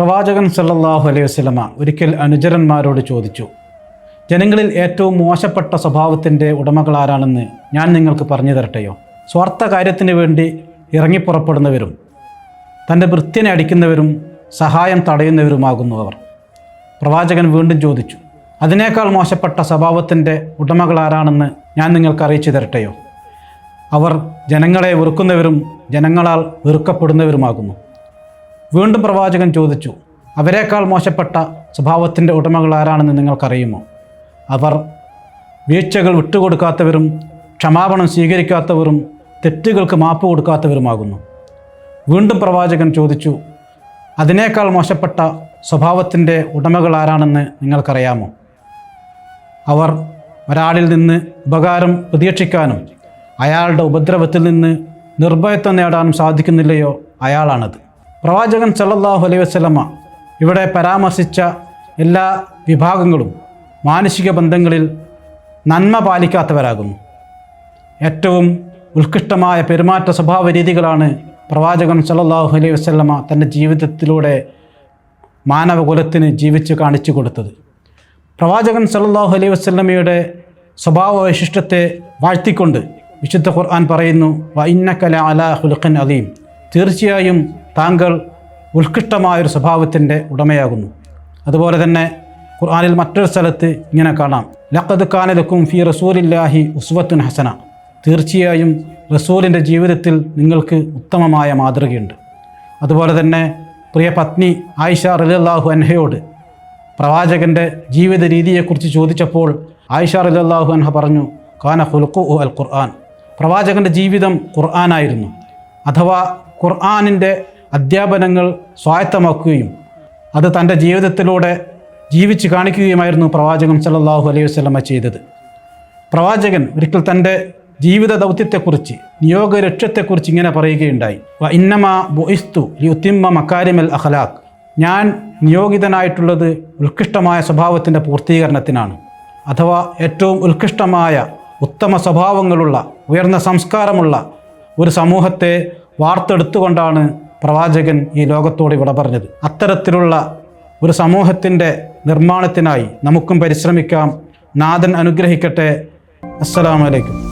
പ്രവാചകൻ സല്ലാഹു അലൈഹി വസ്ലമ ഒരിക്കൽ അനുചരന്മാരോട് ചോദിച്ചു ജനങ്ങളിൽ ഏറ്റവും മോശപ്പെട്ട സ്വഭാവത്തിന്റെ ഉടമകൾ ആരാണെന്ന് ഞാൻ നിങ്ങൾക്ക് പറഞ്ഞു തരട്ടെയോ? സ്വാർത്ഥ കാര്യത്തിന് വേണ്ടി ഇറങ്ങിപ്പുറപ്പെടുന്നവരും തന്റെ വൃത്തിനെ അടിക്കുന്നവരും സഹായം തടയുന്നവരുമാകുന്നു അവർ. പ്രവാചകൻ വീണ്ടും ചോദിച്ചു അതിനേക്കാൾ മോശപ്പെട്ട സ്വഭാവത്തിന്റെ ഉടമകൾ ആരാണെന്ന് ഞാൻ നിങ്ങൾക്ക് അറിയിച്ചു തരട്ടെയോ? അവർ ജനങ്ങളെ വെറുക്കുന്നവരും ജനങ്ങളാൽ വെറുക്കപ്പെടുന്നവരുമാകുന്നു. വീണ്ടും പ്രവാചകൻ ചോദിച്ചു അവരെക്കാൾ മോശപ്പെട്ട സ്വഭാവത്തിന്റെ ഉടമകൾ ആരാണെന്ന് നിങ്ങൾക്കറിയുമോ? അവർ വീഴ്ചകൾ വിട്ടുകൊടുക്കാത്തവരും ക്ഷമാപണം സ്വീകരിക്കാത്തവരും തെറ്റുകൾക്ക് മാപ്പ് കൊടുക്കാത്തവരുമാകുന്നു. വീണ്ടും പ്രവാചകൻ ചോദിച്ചു അതിനേക്കാൾ മോശപ്പെട്ട സ്വഭാവത്തിന്റെ ഉടമകൾ ആരാണെന്ന് നിങ്ങൾക്കറിയാമോ? അവർ ഒരാളിൽ നിന്ന് ഉപകാരം പ്രതീക്ഷിക്കാനും അയാളുടെ ഉപദ്രവത്തിൽ നിന്ന് നിർഭയത്വം നേടാനും സാധിക്കുന്നില്ലയോ? അയാളാണത്. പ്രവാചകൻ സല്ലാഹു അലൈഹി വസല്ലമ ഇവിടെ പരാമർശിച്ച എല്ലാ വിഭാഗങ്ങളും മാനുഷിക ബന്ധങ്ങളിൽ നന്മ പാലിക്കാത്തവരാകുന്നു. ഏറ്റവും ഉത്കൃഷ്ടമായ പെരുമാറ്റ സ്വഭാവ രീതികളാണ് പ്രവാചകൻ സല്ലാഹു അലൈഹി വസല്ലമ തന്റെ ജീവിതത്തിലൂടെ മാനവകുലത്തിന് ജീവിച്ച് കാണിച്ചു കൊടുത്തത്. പ്രവാചകൻ സല്ലാഹു അലൈഹി വസല്ലമയുടെ സ്വഭാവ വൈശിഷ്ട്യത്തെ വാഴ്ത്തിക്കൊണ്ട് വിശുദ്ധ ഖുർആൻ പറയുന്നു വ ഇന്നക്കല അല ഹുലുഖൻ അലീം തീർച്ചയായും താങ്കൾ ഉത്കൃഷ്ടമായൊരു സ്വഭാവത്തിന്റെ ഉടമയാകുന്നു. അതുപോലെ തന്നെ ഖുർആാനിൽ മറ്റൊരു സ്ഥലത്ത് ഇങ്ങനെ കാണാം. ലഖദ് കാനലക്കും ഫി റസൂലില്ലാഹി ഉസ്വത്തുൻ ഹസന. തീർച്ചയായും റസൂലിന്റെ ജീവിതത്തിൽ നിങ്ങൾക്ക് ഉത്തമമായ മാതൃകയുണ്ട്. അതുപോലെ തന്നെ പ്രിയ പത്നി ആയിഷ റലിയല്ലാഹു അൻഹയോട് പ്രവാചകന്റെ ജീവിത രീതിയെക്കുറിച്ച് ചോദിച്ചപ്പോൾ ആയിഷ റലിയല്ലാഹു അൻഹ പറഞ്ഞു കാന ഹുൽഖു അൽ ഖുർആൻ. പ്രവാചകന്റെ ജീവിതം ഖുർആനായിരുന്നു. അഥവാ ഖുർആനിന്റെ അധ്യാപനങ്ങൾ സ്വായത്തമാക്കുകയും അത് തന്റെ ജീവിതത്തിലൂടെ ജീവിച്ച് കാണിക്കുകയുമായിരുന്നു പ്രവാചകൻ സല്ലല്ലാഹു അലൈഹി വസ്ലമ ചെയ്തത്. പ്രവാചകൻ ഒരിക്കൽ തന്റെ ജീവിത ദൗത്യത്തെക്കുറിച്ച് നിയോഗ ലക്ഷ്യത്തെക്കുറിച്ച് ഇങ്ങനെ പറയുകയുണ്ടായി. വ ഇന്നമ ബൊയിസ്തു യുത്തിമ്മ മക്കാരിമൽ അഖലാഖ്. ഞാൻ നിയോഗിതനായിട്ടുള്ളത് ഉത്കൃഷ്ടമായ സ്വഭാവത്തിന്റെ പൂർത്തീകരണത്തിനാണ്. അഥവാ ഏറ്റവും ഉത്കൃഷ്ടമായ ഉത്തമ സ്വഭാവങ്ങളുള്ള ഉയർന്ന സംസ്കാരമുള്ള ഒരു സമൂഹത്തെ വാർത്തെടുത്തുകൊണ്ടാണ് പ്രവാചകൻ ഈ ലോകത്തോട് വിട പറഞ്ഞത്. അത്തരത്തിലുള്ള ഒരു സമൂഹത്തിന്റെ നിർമ്മാണത്തിനായി നമുക്കും പരിശ്രമിക്കാം. നാഥൻ അനുഗ്രഹിക്കട്ടെ. അസ്സലാമലൈക്കും